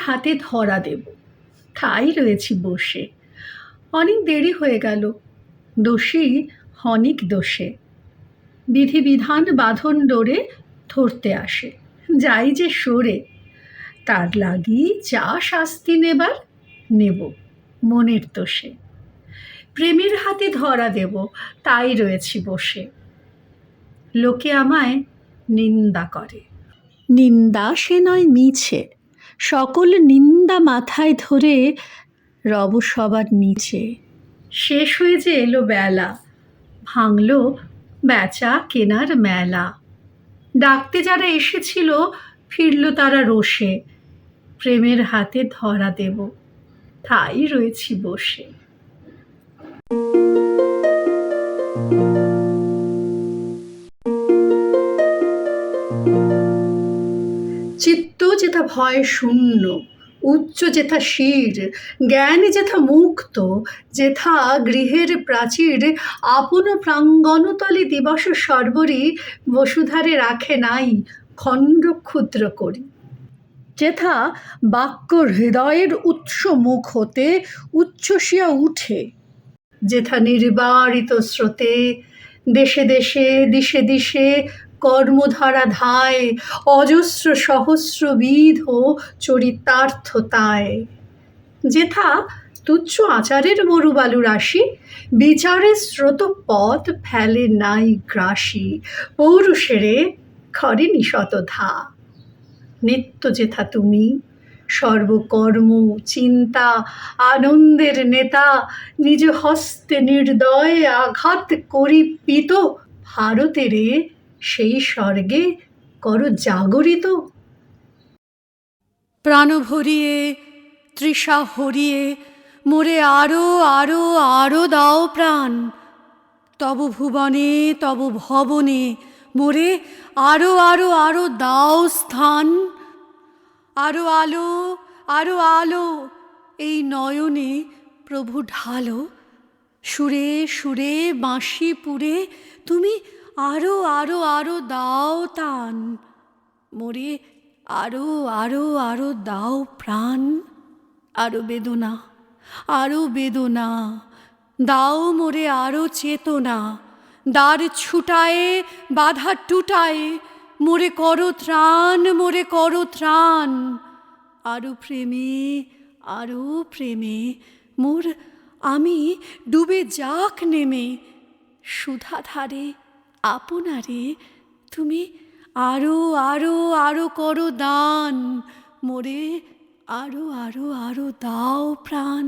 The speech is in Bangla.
হাতে ধরা দেব। তাই রয়েছি বসে। অনেক দেরি হয়ে গেল। দোষী অনেক দোষে। বিধিবিধান বাঁধন ডোরে ধরতে আসে। যাই যে সরে, তার লাগি যা শাস্তি নেবার নেব মনের দোষে প্রেমের হাতে ধরা দেব, তাই রয়েছি বসে। লোকে আমায় নিন্দা করে। নিন্দা সে নয় মিছে। সকল নিন্দা মাথায় ধরে রব সবার নিচে। শেষ হয়ে যে এলো বেলা, ভাঙল বেচা কেনার মেলা। ডাকতে যারা এসেছিল, ফিরল তারা রোষে, প্রেমের হাতে ধরা দেব, তাই রয়েছি বসে। চিত্ত যেথা ভয় শূন্য, উচ্চ যেথা শির, জ্ঞান যেথা মুক্ত, যেথা গৃহের প্রাচীর, আপন প্রাঙ্গণতলে দিবস সর্বরি বসুধারে রাখে নাই, খণ্ড ক্ষুদ্র করি। যেথা বাক্য হৃদয়ের উৎস মুখ হতে উচ্ছ্বসিয়া উঠে। যেথা নির্বারিত স্রোতে, দেশে দেশে, দিশে দিশে কর্মধারা ধায়, অজস্র সহস্রবিধ চরিতার্থতায় যেথা তুচ্ছ আচারের মরুবালু রাশি, বিচারের স্রোত পথ ফেলে নাই গ্রাসী, পৌরুষেরে নিশত ধা। নিত্য যেথা তুমি, সর্বকর্ম, চিন্তা, আনন্দের নেতা, নিজ হস্তে নির্দয় আঘাত করি পিত ভারতেরে সেই স্বর্গে কর জাগরিত প্রাণ ভরিয়ে, তৃষা হরিয়ে, মোরে আরও আরও আরও দাও প্রাণ। তব ভুবনে, তব ভবনে, মোরে আরও আরও আরও দাও স্থান। আরও আলো আরও আলো, এই নয়নে প্রভু ঢালো। সুরে সুরে বাঁশি পুরে তুমি আরও আরও আরও দাও তান। মোরে আরও আরও আরও দাও প্রাণ। আরও বেদনা আরও বেদনা। দাও মোরে আরও চেতনা। দ্বার ছুটায়ে, বাধা টুটায়ে। মোরে করো ত্রাণ, মোরে করো ত্রাণ। আরও প্রেমে আরও প্রেমে। মোর আমি ডুবে যাক নেমে। সুধা ধারে আপনারে তুমি আরও আরও আরও করো দান। মোরে আরও আরও আরও দাও প্রাণ।